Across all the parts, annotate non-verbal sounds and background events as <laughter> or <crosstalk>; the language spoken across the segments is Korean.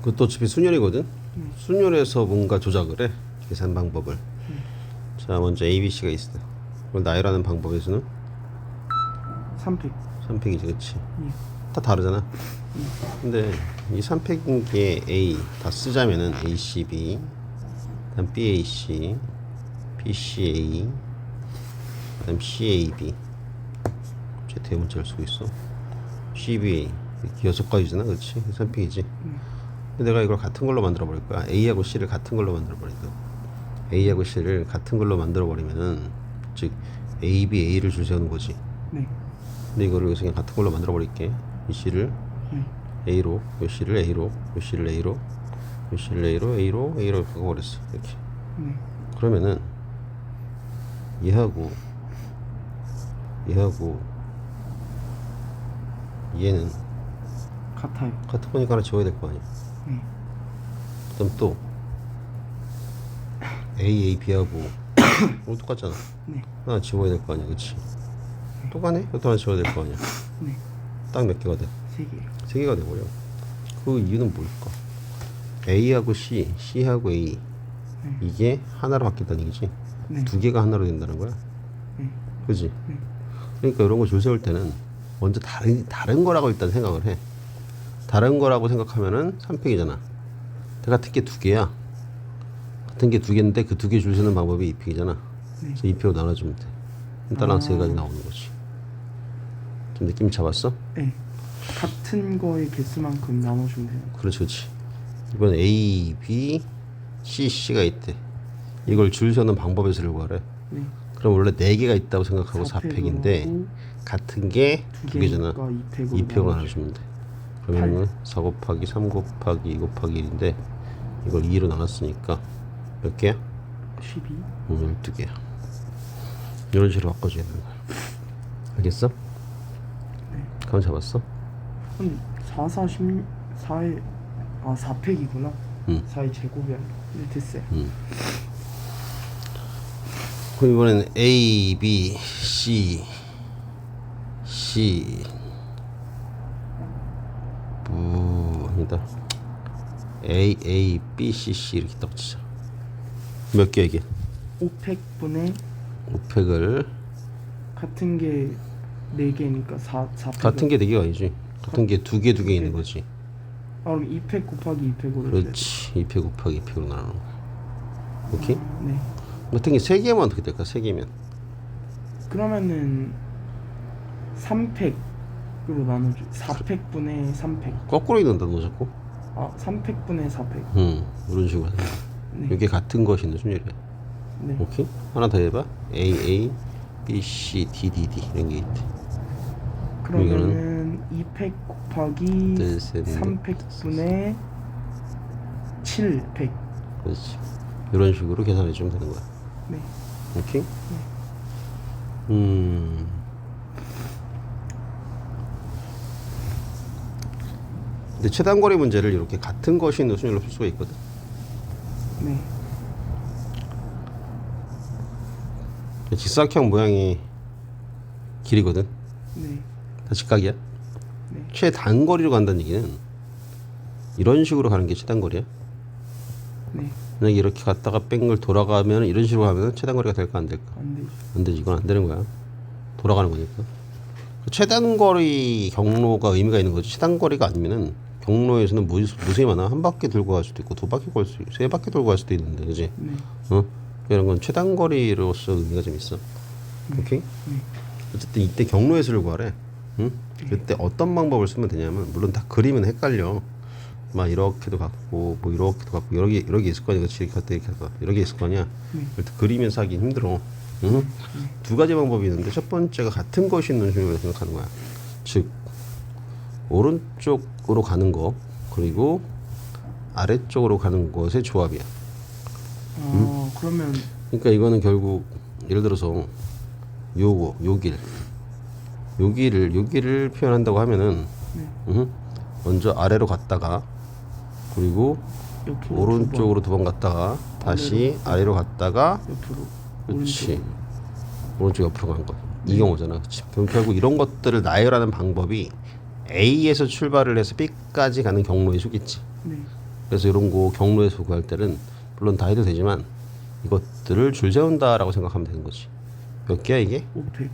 그것도 어차피 순열이거든. 네. 순열에서 뭔가 조작을 해 계산 방법을. 자 먼저 A, B, C가 있어. 그걸 나열하는 방법에서는 3팩 3팩이지, 그렇지? 예. 다 다르잖아. 근데 이 3팩인 게 A 다 쓰자면은 A, C, B, 그다음 B, A, C, B, C, A, 그다음 C, A, B. 제 대문자를 쓰고 있어. C, B, A 여섯 가지잖아, 그렇지? 3팩이지. 근데 내가 이걸 같은 걸로 만들어 버릴 거야. A하고 C를 같은 걸로 만들어 버린다. A하고 C를 같은 걸로 만들어 버리면은 즉 A, B, A를 줄 세우는 거지. 네. 근데 이거를 여기서 그냥 같은 걸로 만들어 버릴게. 이 C를 네. A로, 요 C를 A로, 요 C를 A로, 요 C를 A로, A로, A로 바꿔 버렸어. 이렇게. 네. 그러면은 얘하고 얘하고 얘는 같아요. 같은 거니까 하나 지워야 될 거 아니야. 네. 그다음 또 A, A, B하고 <coughs> 어, 똑같잖아. 네. 하나 지워야 될 거 아니야, 그렇지? 똑같네. 이것도 하나 지워야 될 거 아니야. 네. 딱 몇 개가 돼? 세 개요. 세 개가 돼버려. 그 이유는 뭘까? A하고 C, C하고 A 이게 하나로 바뀐다는 얘기지. 네. 두 개가 하나로 된다는 거야. 네. 그지? 그러니까 이런 거 줄 세울 때는 먼저 다른 다른 거라고 일단 생각을 해. 다른 거라고 생각하면은 3팩이잖아. 같은 게 두 개야. 같은 게 두 개인데 그 두 개줄 세는 방법이 2팩이잖아. 그래서 2팩으로 나눠주면 돼. 따랑 세 가지 나오는 거지. 좀 느낌 잡았어? 네. 같은 거의 개수만큼 나눠주면 돼요. 그렇지, 그렇지. 이번 A, B, C, C가 있대. 이걸 줄 서는 방법에서 구하래. 네. 그럼 원래 네 개가 있다고 생각하고 사팩으로 4팩인데 하고 같은 게두두 개잖아. 개니까 2팩으로 2팩으로 나눠주면 돼. 그러면은 4 곱하기 3 곱하기 2 곱하기 1인데 이걸 2로 나눴으니까 몇 개야? 12. 음, 12개야. 이런 식으로 바꿔줘야 되는 거야. 알겠어? 네. 감 잡았어? 근데 4, 4, 10, 4에 아 4팩이구나. 응. 4의 제곱이 아니라. 네 됐어요. 그럼 이번엔 A, B, C, C, 부, 아니다. A, A, B, C, C 이렇게 딱 치자. 몇개 이게? 5팩분에 5팩을 같은 게 4개니까 4, 4팩. 같은 게 4개가 아니지. 같은 게 두 개 두 개 있는 거지. 아 그럼 2팩 곱하기 2팩으로 그렇지. 2팩 곱하기 2팩으로 나누는 거야. 오케이? 네. 같은 게 3개면 어떻게 될까? 3개면. 그러면은 3팩으로 나눠줘. 4팩분의 3팩. 거꾸로 있는다 너 자꾸. 아 3팩분의 4팩. 응. 이런 식으로 하는 거야. 네. 이게 같은 것인데 순열이야. 네. 오케이? 하나 더 해봐. A, A, B, C, D, D, D 이런 게 있대. 그러면은 2팩 곱하기 둘, 셋, 넷, 3팩분의 7팩. 그렇지. 이런 식으로 계산해 주면 되는 거야. 네. 오케이? 음. 근데 최단 거리 문제를 이렇게 같은 것이 있는 순열로 풀 수가 있거든. 네. 직사각형 모양이 길이거든. 네. 다 직각이야. 네. 최단거리로 간다는 얘기는 이런 식으로 가는 게 최단거리야. 네. 만약에 이렇게 갔다가 뺑글 돌아가면 이런 식으로 가면 최단거리가 될까 안 될까? 안 되죠. 안 되지 이건 안 되는 거야 돌아가는 거니까 그 최단거리 경로가 의미가 있는 거지 최단거리가 아니면은 경로에서는 무, 무수히 많아. 한 바퀴 돌고 갈 수도 있고 두 바퀴 갈 수, 세 바퀴 돌고 갈 수도 있는데 그지? 네. 어? 이런 건 최단 거리로서 의미가 좀 있어. 오케이? 네. 어쨌든 이때 경로 해수를 구하래. 응? 그때 어떤 방법을 쓰면 되냐면 물론 다 그리면 헷갈려. 막 이렇게도 갖고 뭐 이렇게도 갖고 여러 개 여러 개 있을 거 아니야. 그렇지 이렇게 갖다 이렇게 갖다 여러 개 있을 거 아니야. 네. 그리면서 하기 힘들어. 응? 두 가지 방법이 있는데 첫 번째가 같은 것이 있는 중이라고 생각하는 거야. 즉 오른쪽으로 가는 거 그리고 아래쪽으로 가는 것의 조합이야. 아 그러면 그러니까 이거는 결국 예를 들어서 요거 요길. 요길을 요길을 표현한다고 하면은 네. 음, 먼저 아래로 갔다가 그리고 옆으로 오른쪽으로 두 번. 갔다가 다시 아래로. 갔다가 옆으로. 그렇지. 오른쪽. 옆으로 간 거. 이 경우잖아. 그렇지. 그럼 결국 이런 것들을 나열하는 방법이 A에서 출발을 해서 B까지 가는 경로의 수겠지. 네. 그래서 이런 거 경로에서 구할 때는 물론 다 해도 되지만 이것들을 줄 세운다라고 생각하면 되는 거지. 몇 개야 이게? 5팩,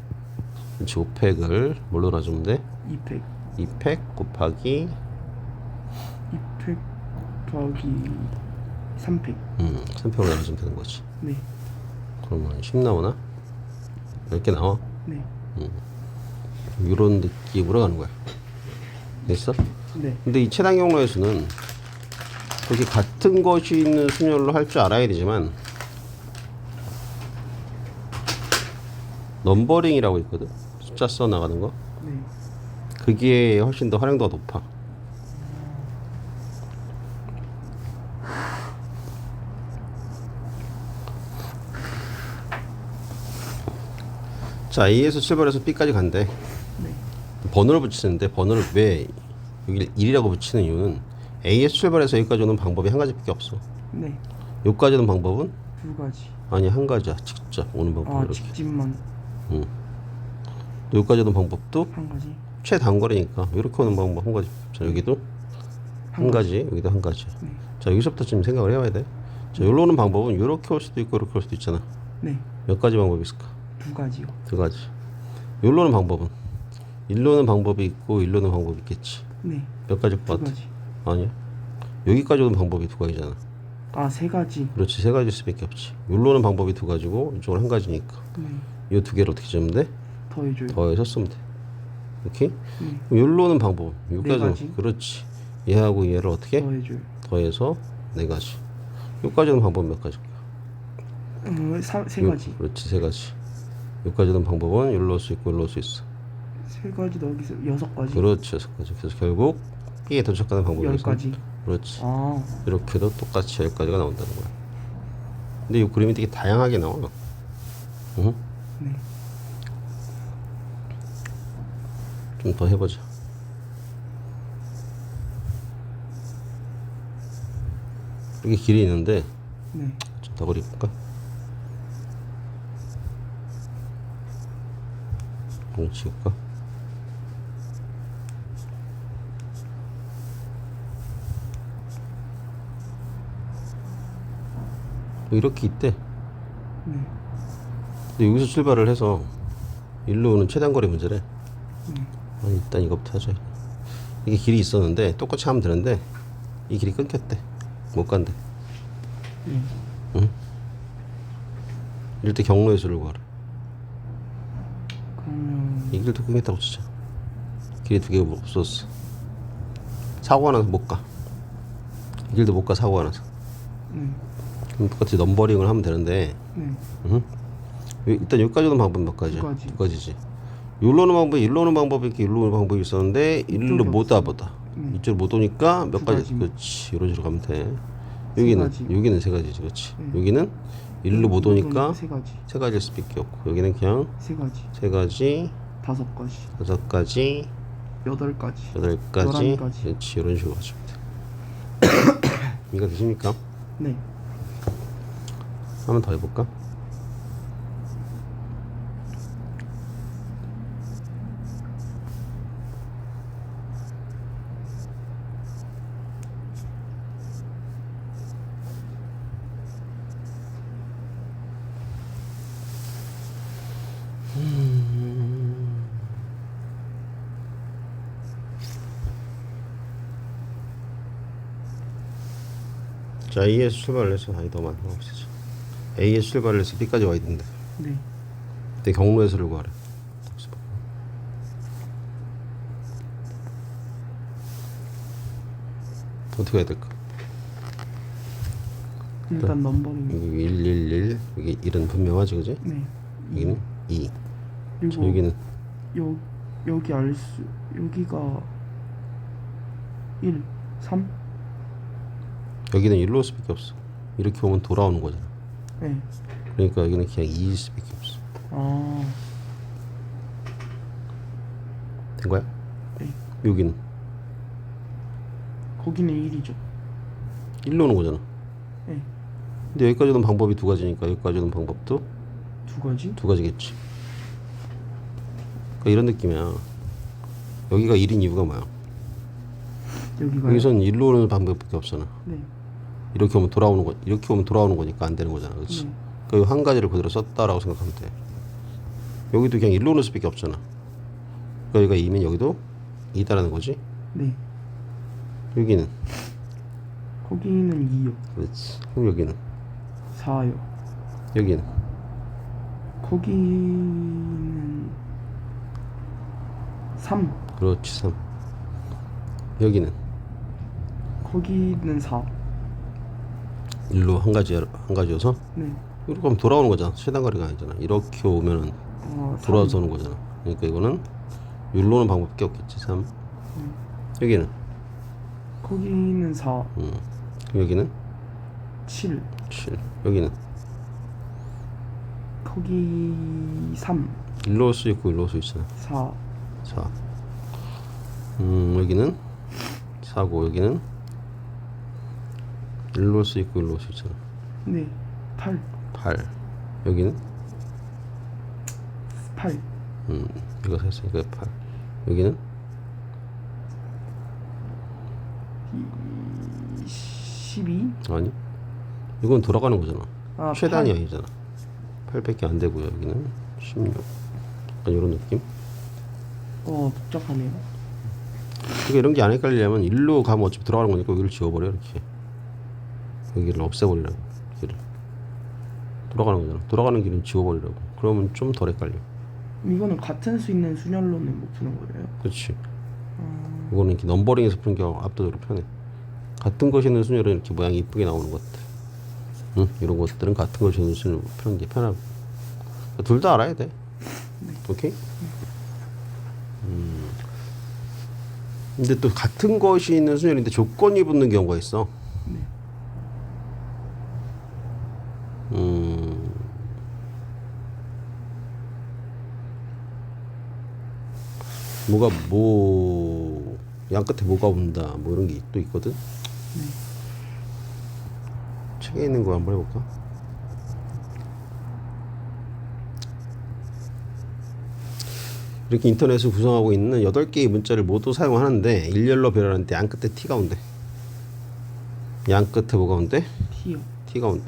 그렇지 5팩을 뭘로 나누면 돼? 2팩, 2팩 곱하기 2팩 더하기 3팩. 음, 3팩으로 나누면 되는 거지. 네, 그러면 10 나오나? 몇 개 나와? 네, 이런 느낌으로 가는 거야. 됐어? 네, 근데 이 최단 경로에서는 그렇게 같은 것이 있는 순열로 할 줄 알아야 되지만 넘버링이라고 있거든. 숫자 써 나가는 거. 네. 그게 훨씬 더 활용도가 높아. 자, A에서 출발해서 B까지 간대. 네. 번호를 붙이는데 번호를 왜 여기 1이라고 붙이는 이유는 A에서 출발해서 여기까지 오는 방법이 한 가지밖에 없어. 네. 여기까지 오는 방법은 두 가지. 아니 한 가지야. 직접 오는 방법. 아, 이렇게. 직진만 또 여기까지 오는 방법도 한 가지. 최단거리니까 이렇게 오는 방법 한 가지. 자 여기도 한 가지, 여기도 한 가지. 네. 자 여기서부터 지금 생각을 해봐야 돼. 자 여기로 오는 방법은 이렇게 올 수도 있고 이렇게 올 수도 있잖아. 네. 몇 가지 방법이 있을까? 두 가지요. 두 가지. 여기로 오는 방법은 일로 오는 방법이 있고 일로 오는 방법이 있겠지. 네. 몇 가지일 것 두 같아? 가지. 아니야. 여기까지 오는 방법이 두 가지잖아. 아, 세 가지. 그렇지 세 가지일 수밖에 없지. 오는 방법이 두 가지고 이쪽은 한 가지니까. 네. 이 두 개를 어떻게 쓰면 돼? 더해줘요. 더해서 쓰면 돼. 오케이? 네. 그럼 방법은 여기까지 네 가지. 그렇지. 얘하고 얘를 어떻게? 더해줘요. 더해서 네 가지. 여기까지 오는 방법은 몇 가지? 음, 사, 세 요- 가지. 그렇지 세 가지. 여기까지 오는 방법은 올수 있고 올수 있어. 세 가지 더하기 세- 여섯 가지. 그렇지 여섯 가지. 그래서 결국 B에 도착하는 방법이 열 있어. 가지. 그렇지. 아, 이렇게도 똑같이 여기까지가 나온다는 거야. 근데 이 그림이 되게 다양하게 나와. 응? 네. 좀 더 해보자. 이게 길이 있는데 네. 좀 더 그려볼까? 공 치울까? 이렇게 있대. 네. 근데 여기서 출발을 해서 일로 오는 최단 거리 문제래. 네. 아니, 일단 이거부터 하자. 이게 길이 있었는데 똑같이 하면 되는데 이 길이 끊겼대. 못 간대. 네. 이럴 때 경로의 수를 구하라. 그러면 이 길도 끊겼다고 치자. 길이 두 개가 없었어. 사고가 나서 못 가. 이 길도 못 가, 사고가 나서. 네. 똑같이 넘버링을 하면 되는데, 네. 응? 일단 여기까지 오는 방법 몇? 두 가지. 두 가지지. 여기로 오는 방법이, 일로 오는 방법이 있고, 일로 오는 방법이 있었는데, 일로 못 와보다. 네. 이쪽으로 못 오니까 몇두 가지, 가지. 그렇지. 이런 식으로 가면 돼. 세 여기는, 가지. 여기는 세 가지지, 그렇지. 네. 여기는 일로 못 오니까 세 가지. 세 가지일 수밖에 없고, 여기는 그냥 세 가지. 세 가지, 다섯 가지. 다섯 가지, 여덟 가지. 여덟 가지, 열한 가지. 그렇지. 이런 식으로 하시면 돼. <coughs> 이해가 되십니까? 네. 한번 더 해볼까? 자, A에서 출발을 해서 아니 너무 많이 없애자. A에서 출발을 해서 B까지 와야 된다. 네. 그때 경로의 수를 구하래. 어떻게 해야 될까? 일단 넘버링. 여기 111 여기 1은 분명하지 그지? 네. 여기는 2 그리고 자, 여기는 여 여기 알수 여기가 1, 3. 여기는 1로 올 수밖에 없어 이렇게 오면 돌아오는 거잖아 네. 그러니까 여기는 그냥 2일 수밖에 없어 아, 된 거야? 네. 여기는 거기는 1이죠. 1로 오는 거잖아 네. 근데 여기까지 오는 방법이 두 가지니까 여기까지 오는 방법도 두 가지. 두 가지겠지 그러니까 이런 느낌이야 여기가 1인 이유가 뭐야? 여기가요? 여기선 일로 오는 방법밖에 없잖아. 네. 이렇게 오면 돌아오는 거 이렇게 오면 돌아오는 거니까 안 되는 거잖아. 그렇지? 네. 그한 가지를 그대로 썼다라고 생각하면 돼. 여기도 그냥 일로 오는 수밖에 없잖아. 그러니까 여기가 2면 여기도 2다라는 거지. 네. 여기는 거기는 2요. 그렇지. 그럼 여기는 4요. 여기는 거기는 3. 그렇지 3. 여기는 거기는 4. 일로 한 가지 한 가지여서 네. 이렇게 하면 돌아오는 거잖아. 최단 거리가 아니잖아. 이렇게 오면은 어, 돌아서 오는 거잖아. 그러니까 이거는 일로 오는 방법밖에 없겠지. 3. 여기는 거기는 4. 음. 여기는 7. 7. 여기는 거기 3. 일로 올 수 있고 일로 올 수 있잖아. 4. 4. 음, 여기는 4고 여기는 일로 올수 있고 일로 올수 있잖아. 네. 8. 8. 여기는 8. 음, 이거 했으니까 8. 여기는 12. 아니. 이건 돌아가는 거잖아. 아, 최단이 팔. 아니잖아. 8밖에 안 되고요. 여기는 16. 약간 이런 느낌. 어, 복잡하네요. 그러니까 이런 게 안 헷갈리려면 일로 가면 어차피 들어가는 거니까 여기를 지워버려 이렇게. 여기를 없애버리라고. 길을. 돌아가는 거잖아. 돌아가는 길은 지워버리라고. 그러면 좀 덜 헷갈려. 이거는 같은 수 있는 순열로는 못 푸는 거예요. 그렇지. 이거는 이렇게 넘버링에서 푸는 게 압도적으로 편해. 같은 것이 있는 순열은 이렇게 모양이 이쁘게 나오는 것들. 응? 이런 것들은 같은 것이 있는 순열로 푸는 게 편하고. 둘 다 알아야 돼. 오케이? 음. 근데 또 같은 것이 있는 순열인데 조건이 붙는 경우가 있어. 음. 뭐가 뭐, 양 끝에 뭐가 온다, 뭐 이런 게 또 있거든? 책에 있는 거 한번 해볼까? 이렇게 인터넷을 구성하고 있는 8개의 문자를 모두 사용하는데 일렬로 배열하는데 양 끝에 T가 온대. 양 끝에 뭐가 온대? T요. T가 온대.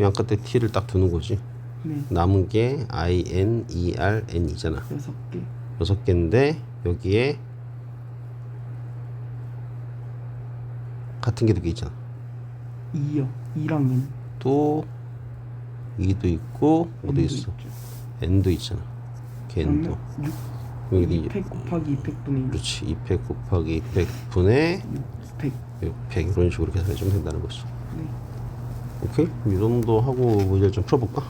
양 끝에 T를 딱 두는 거지. 네. 남은 게 I, N, E, R, N이잖아. 6개. 여섯 개인데 여기에 같은 게 두 개 있잖아. 2요. 2랑 N. 또 2도 있고 어디 있어? 있죠. N도 있잖아. 6. 여기 200 곱하기 200분의 1. 그렇지. 200 곱하기 200분의 600. 600 이런 식으로 계산해 주면 된다는 거지. 네. 오케이? 이 정도 하고 문제를 좀 풀어볼까?